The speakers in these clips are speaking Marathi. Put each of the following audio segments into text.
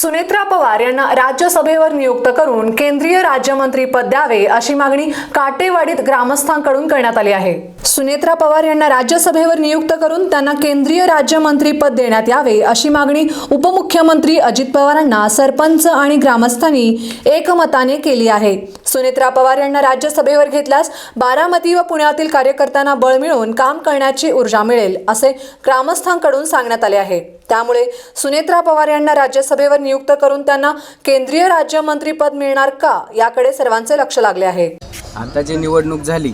सुनेत्रा पवार यांना राज्यसभेवर नियुक्त करून केंद्रीय राज्यमंत्री पद द्यावे अशी मागणी काटेवाडीत ग्रामस्थांकडून करण्यात आली आहे. सुनेत्रा पवार यांना राज्यसभेवर नियुक्त करून त्यांना केंद्रीय राज्यमंत्री पद देण्यात यावे अशी मागणी उपमुख्यमंत्री अजित पवारांना सरपंच आणि ग्रामस्थांनी एकमताने केली आहे. सुनेत्रा पवार यांना राज्यसभेवर घेतल्यास बारामती व पुण्यातील कार्यकर्त्यांना बळ मिळून काम करण्याची ऊर्जा मिळेल असे ग्रामस्थांकडून सांगण्यात आले आहे. त्यामुळे सुनेत्रा पवार यांना राज्यसभेवर नियुक्त करून त्यांना केंद्रीय राज्यमंत्री पद मिळणार का याकडे सर्वांचे लक्ष लागले आहे. आता जी निवडणूक झाली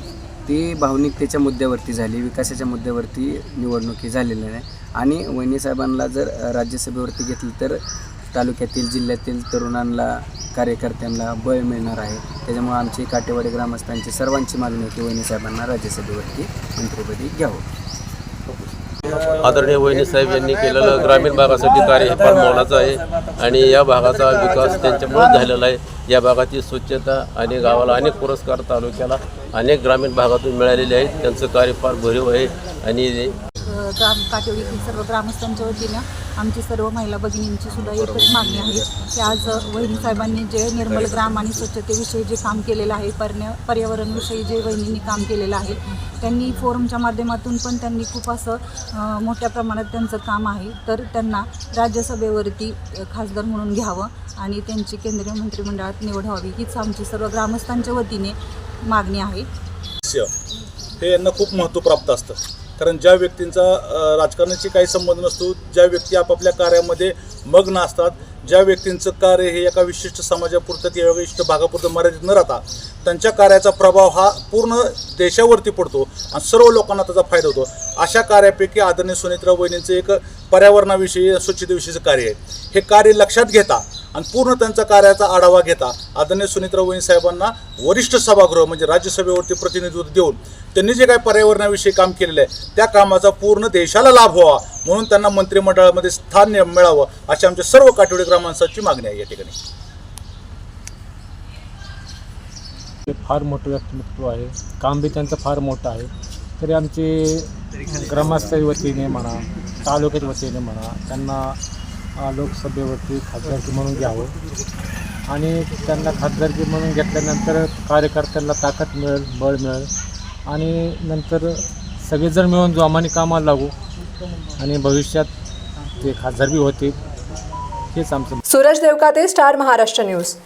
ती भावनिकतेच्या मुद्द्यावरती झाली विकासाच्या मुद्द्यावरती निवडणुकी झालेल्या झालेली नाही. आणि वहिनी साहेबांना जर राज्यसभेवरती घेतली तर तालुक्यातील जिल्ह्यातील तरुणांना कार्यकर्त्यांना बळ मिळणार आहे. त्याच्यामुळे आमची काटेवाडी ग्रामस्थांची सर्वांची मागणी आहे की वहिनी साहेबांना राज्यसभेवरती मंत्रिपदी घ्यावं. आदरणीय वहिनी साहेब यांनी केलेलं ग्रामीण भागासाठी कार्य हे फार मोलाचं आहे. आणि या भागाचा विकास त्यांच्यामुळे झालेला आहे. या भागाची स्वच्छता आणि गावाला अनेक पुरस्कार तालुक्याला अनेक ग्रामीण भागातून मिळालेले आहेत. त्यांचं कार्य फार भरीव आहे. आणि ग्राम काटेवाडीतील सर्व ग्रामस्थांच्या वतीनं आमची सर्व महिला भगिनींची सुद्धा एकच मागणी आहे की आज वहिनी साहेबांनी जे निर्मल ग्राम आणि स्वच्छतेविषयी जे काम केलेलं आहे पर्या पर्यावरणविषयी जे वहिनींनी काम केलेलं आहे त्यांनी फोरमच्या माध्यमातून पण त्यांनी खूप असं मोठ्या प्रमाणात त्यांचं काम आहे. तर त्यांना राज्यसभेवरती खासदार म्हणून घ्यावं आणि त्यांची केंद्रीय मंत्रिमंडळात निवड व्हावी. हीच आमची सर्व ग्रामस्थांच्या वतीने मागणी आहे. हे यांना खूप महत्त्व प्राप्त असतं. कारण ज्या व्यक्तींचा राजकारणाशी काही संबंध नसतो ज्या व्यक्ती आपापल्या कार्यामध्ये मग्न असतात ज्या व्यक्तींचं कार्य हे एका विशिष्ट समाजापुरतं किंवा विशिष्ट भागापुरतं मर्यादित न राहता त्यांच्या कार्याचा प्रभाव हा पूर्ण देशावरती पडतो आणि सर्व लोकांना त्याचा फायदा होतो. अशा कार्यापैकी आदरणीय सुनेत्रा वहिनींचं एक पर्यावरणाविषयी स्वच्छतेविषयीचं कार्य आहे. हे कार्य लक्षात घेता आणि पूर्ण त्यांचा कार्याचा आढावा घेता आदरणीय सुनेत्रा वहिनी साहेबांना वरिष्ठ सभागृह म्हणजे राज्यसभेवरती प्रतिनिधित्व देऊन त्यांनी जे काही पर्यावरणाविषयी काम केलेलं आहे त्या कामाचा पूर्ण देशाला लाभ व्हावा म्हणून त्यांना मंत्रिमंडळामध्ये स्थान मिळावं अशी आमच्या सर्व काठवडी ग्रामांसाची मागणी आहे या ठिकाणी. ते फार मोठं व्यक्तिमत्व आहे. काम बी त्यांचं फार मोठं आहे. तरी आमची ग्रामस्थाई वतीने म्हणा तालुक्याच्या वतीने म्हणा त्यांना लोकसभेवरती खासदारकी म्हणून घ्यावं. आणि त्यांना खासदारकी म्हणून घेतल्यानंतर कार्यकर्त्यांना ताकद मिळेल बळ मिळेल. आणि नंतर सगळेजण मिळून जोमाने कामाला लागू. आणि भविष्यात ते खासदार बी होतील. हेच आमचं सूरज देवकाते स्टार महाराष्ट्र न्यूज.